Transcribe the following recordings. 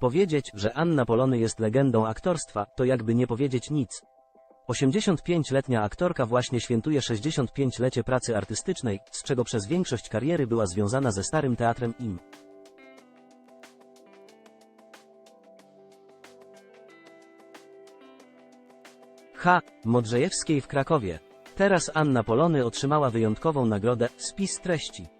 Powiedzieć, że Anna Polony jest legendą aktorstwa, to jakby nie powiedzieć nic. 85-letnia aktorka właśnie świętuje 65-lecie pracy artystycznej, z czego przez większość kariery była związana ze Starym Teatrem IM. H. Modrzejewskiej w Krakowie. Teraz Anna Polony otrzymała wyjątkową nagrodę Spis treści.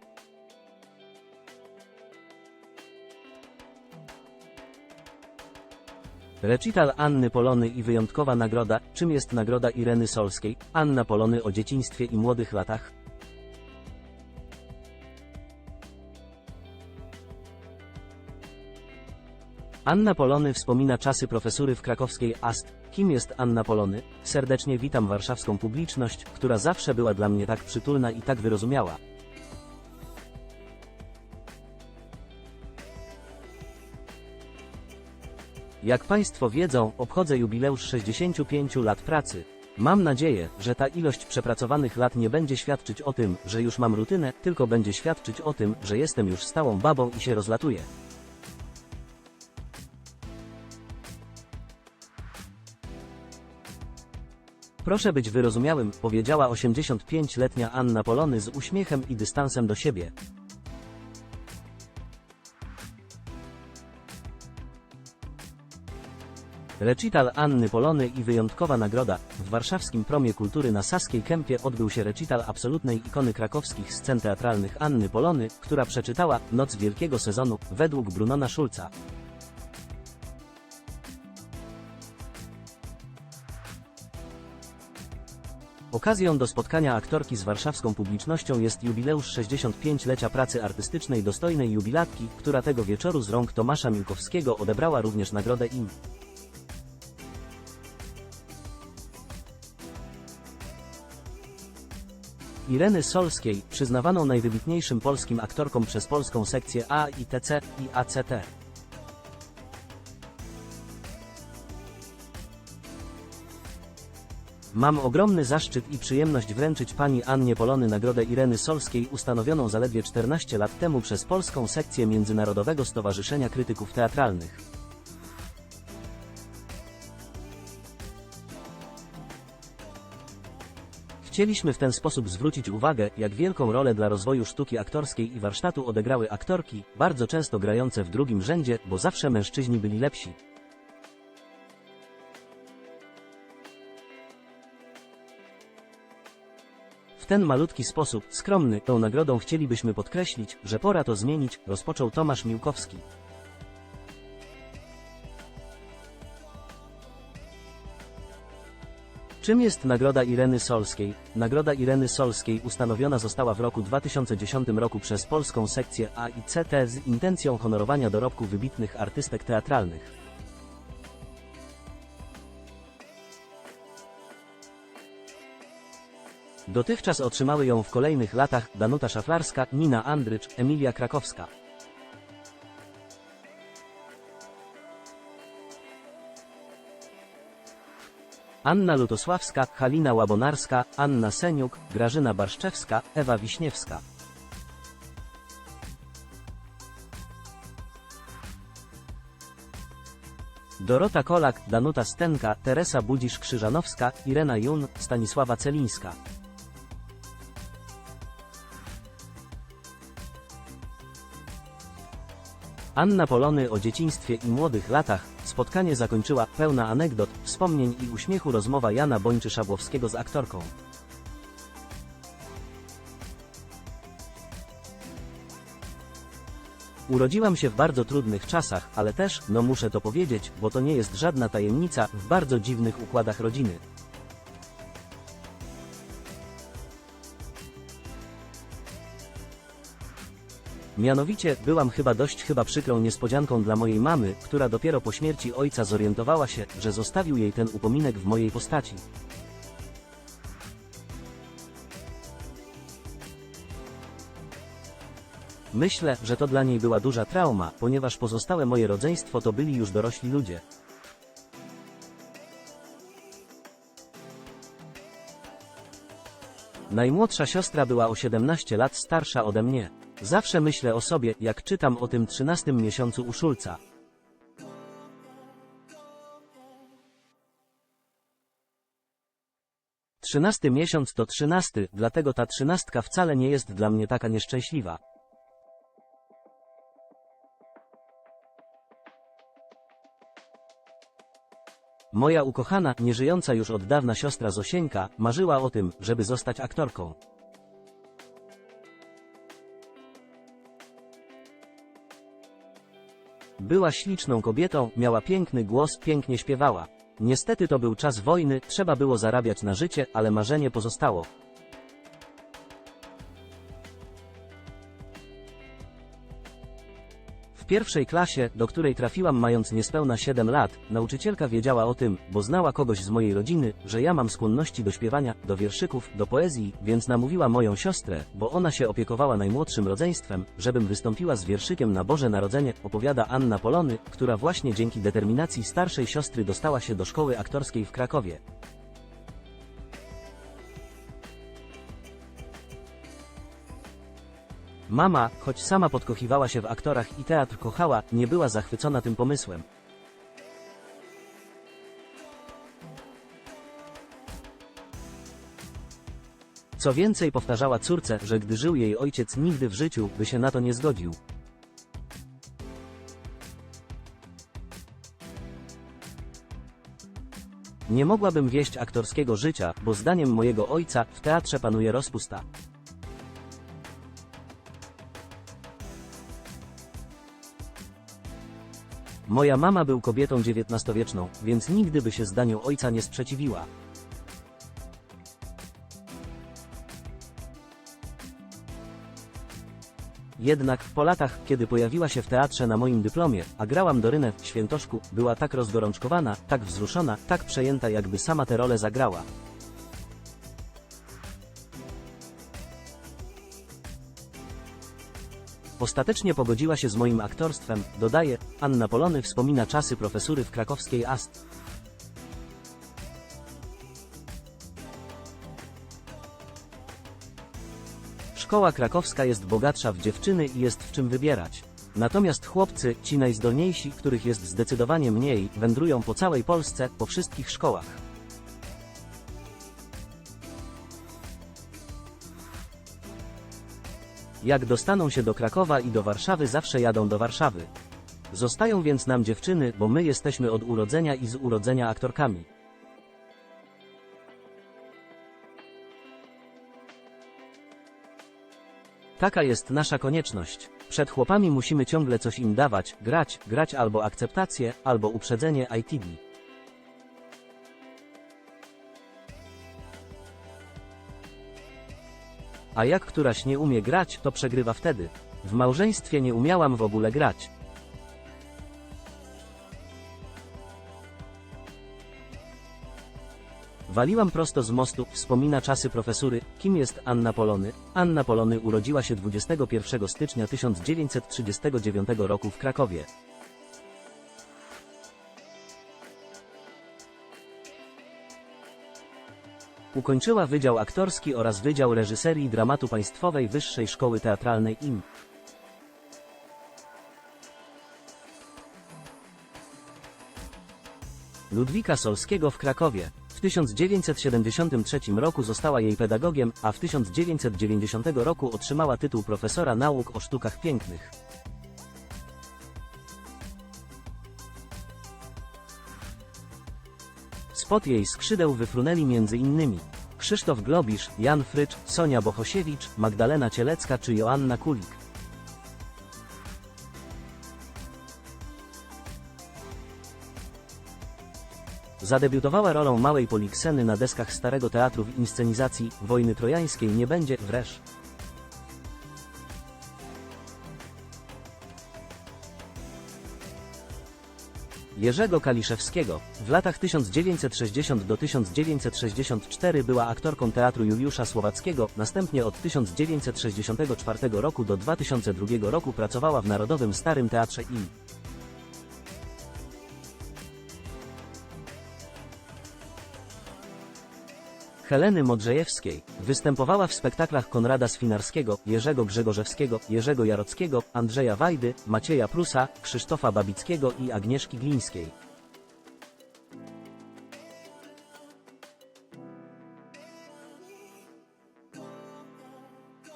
Recital Anny Polony i wyjątkowa nagroda. Czym jest nagroda Ireny Solskiej? Anna Polony o dzieciństwie i młodych latach. Anna Polony wspomina czasy profesury w krakowskiej AST. Kim jest Anna Polony? Serdecznie witam warszawską publiczność, która zawsze była dla mnie tak przytulna i tak wyrozumiała. Jak Państwo wiedzą, obchodzę jubileusz 65 lat pracy. Mam nadzieję, że ta ilość przepracowanych lat nie będzie świadczyć o tym, że już mam rutynę, tylko będzie świadczyć o tym, że jestem już stałą babą i się rozlatuję. Proszę być wyrozumiałym, powiedziała 85-letnia Anna Polony z uśmiechem i dystansem do siebie. Recital Anny Polony i wyjątkowa nagroda. W warszawskim Promie Kultury na Saskiej Kępie odbył się recital absolutnej ikony krakowskich scen teatralnych Anny Polony, która przeczytała Noc Wielkiego Sezonu według Brunona Schulza. Okazją do spotkania aktorki z warszawską publicznością jest jubileusz 65-lecia pracy artystycznej dostojnej jubilatki, która tego wieczoru z rąk Tomasza Miłkowskiego odebrała również nagrodę IM. Ireny Solskiej, przyznawaną najwybitniejszym polskim aktorkom przez polską sekcję A i TC i ACT. Mam ogromny zaszczyt i przyjemność wręczyć pani Annie Polony Nagrodę Ireny Solskiej ustanowioną zaledwie 14 lat temu przez polską sekcję Międzynarodowego Stowarzyszenia Krytyków Teatralnych. Chcieliśmy w ten sposób zwrócić uwagę, jak wielką rolę dla rozwoju sztuki aktorskiej i warsztatu odegrały aktorki, bardzo często grające w drugim rzędzie, bo zawsze mężczyźni byli lepsi. W ten malutki sposób, skromny, tą nagrodą chcielibyśmy podkreślić, że pora to zmienić, rozpoczął Tomasz Miłkowski. Czym jest Nagroda Ireny Solskiej? Nagroda Ireny Solskiej ustanowiona została w roku 2010 roku przez polską sekcję A i CT z intencją honorowania dorobku wybitnych artystek teatralnych. Dotychczas otrzymały ją w kolejnych latach Danuta Szaflarska, Nina Andrycz, Emilia Krakowska. Anna Lutosławska, Halina Łabonarska, Anna Seniuk, Grażyna Barszczewska, Ewa Wiśniewska. Dorota Kolak, Danuta Stenka, Teresa Budzisz-Krzyżanowska, Irena Jun, Stanisława Celińska. Anna Polony o dzieciństwie i młodych latach, spotkanie zakończyła pełna anegdot, wspomnień i uśmiechu rozmowa Jana Bończy-Szabłowskiego z aktorką. Urodziłam się w bardzo trudnych czasach, ale też, no muszę to powiedzieć, bo to nie jest żadna tajemnica, w bardzo dziwnych układach rodziny. Mianowicie, byłam chyba dość chyba przykrą niespodzianką dla mojej mamy, która dopiero po śmierci ojca zorientowała się, że zostawił jej ten upominek w mojej postaci. Myślę, że to dla niej była duża trauma, ponieważ pozostałe moje rodzeństwo to byli już dorośli ludzie. Najmłodsza siostra była o 17 lat starsza ode mnie. Zawsze myślę o sobie, jak czytam o tym trzynastym miesiącu u Szulca. Trzynasty miesiąc to trzynasty, dlatego ta trzynastka wcale nie jest dla mnie taka nieszczęśliwa. Moja ukochana, nieżyjąca już od dawna siostra Zosieńka, marzyła o tym, żeby zostać aktorką. Była śliczną kobietą, miała piękny głos, pięknie śpiewała. Niestety to był czas wojny, trzeba było zarabiać na życie, ale marzenie pozostało. W pierwszej klasie, do której trafiłam mając niespełna 7 lat, nauczycielka wiedziała o tym, bo znała kogoś z mojej rodziny, że ja mam skłonności do śpiewania, do wierszyków, do poezji, więc namówiła moją siostrę, bo ona się opiekowała najmłodszym rodzeństwem, żebym wystąpiła z wierszykiem na Boże Narodzenie, opowiada Anna Polony, która właśnie dzięki determinacji starszej siostry dostała się do szkoły aktorskiej w Krakowie. Mama, choć sama podkochiwała się w aktorach i teatr kochała, nie była zachwycona tym pomysłem. Co więcej powtarzała córce, że gdy żył jej ojciec nigdy w życiu by się na to nie zgodził. Nie mogłabym wieść aktorskiego życia, bo zdaniem mojego ojca w teatrze panuje rozpusta. Moja mama był kobietą XIX-wieczną, więc nigdy by się zdaniu ojca nie sprzeciwiła. Jednak, po latach, kiedy pojawiła się w teatrze na moim dyplomie, a grałam Dorynę w Świętoszku, była tak rozgorączkowana, tak wzruszona, tak przejęta jakby sama tę rolę zagrała. Ostatecznie pogodziła się z moim aktorstwem, dodaje, Anna Polony wspomina czasy profesury w krakowskiej AST. Szkoła krakowska jest bogatsza w dziewczyny i jest w czym wybierać. Natomiast chłopcy, ci najzdolniejsi, których jest zdecydowanie mniej, wędrują po całej Polsce, po wszystkich szkołach. Jak dostaną się do Krakowa i do Warszawy, zawsze jadą do Warszawy. Zostają więc nam dziewczyny, bo my jesteśmy od urodzenia i z urodzenia aktorkami. Taka jest nasza konieczność. Przed chłopami musimy ciągle coś im dawać, grać, grać albo akceptację, albo uprzedzenie ITD. A jak któraś nie umie grać, to przegrywa wtedy. W małżeństwie nie umiałam w ogóle grać. Waliłam prosto z mostu, wspomina czasy profesury. Kim jest Anna Polony? Anna Polony urodziła się 21 stycznia 1939 roku w Krakowie. Ukończyła Wydział Aktorski oraz Wydział Reżyserii Dramatu Państwowej Wyższej Szkoły Teatralnej IM. Ludwika Solskiego w Krakowie. W 1973 roku została jej pedagogiem, a w 1990 roku otrzymała tytuł profesora nauk o sztukach pięknych. Spod jej skrzydeł wyfrunęli m.in. Krzysztof Globisz, Jan Frycz, Sonia Bohosiewicz, Magdalena Cielecka czy Joanna Kulik. Zadebiutowała rolą małej Polikseny na deskach Starego Teatru w inscenizacji Wojny Trojańskiej nie będzie wresz. Jerzego Kaliszewskiego. W latach 1960 do 1964 była aktorką teatru Juliusza Słowackiego, następnie od 1964 roku do 2002 roku pracowała w Narodowym Starym Teatrze im. Heleny Modrzejewskiej. Występowała w spektaklach Konrada Swinarskiego, Jerzego Grzegorzewskiego, Jerzego Jarockiego, Andrzeja Wajdy, Macieja Prusa, Krzysztofa Babickiego i Agnieszki Glińskiej.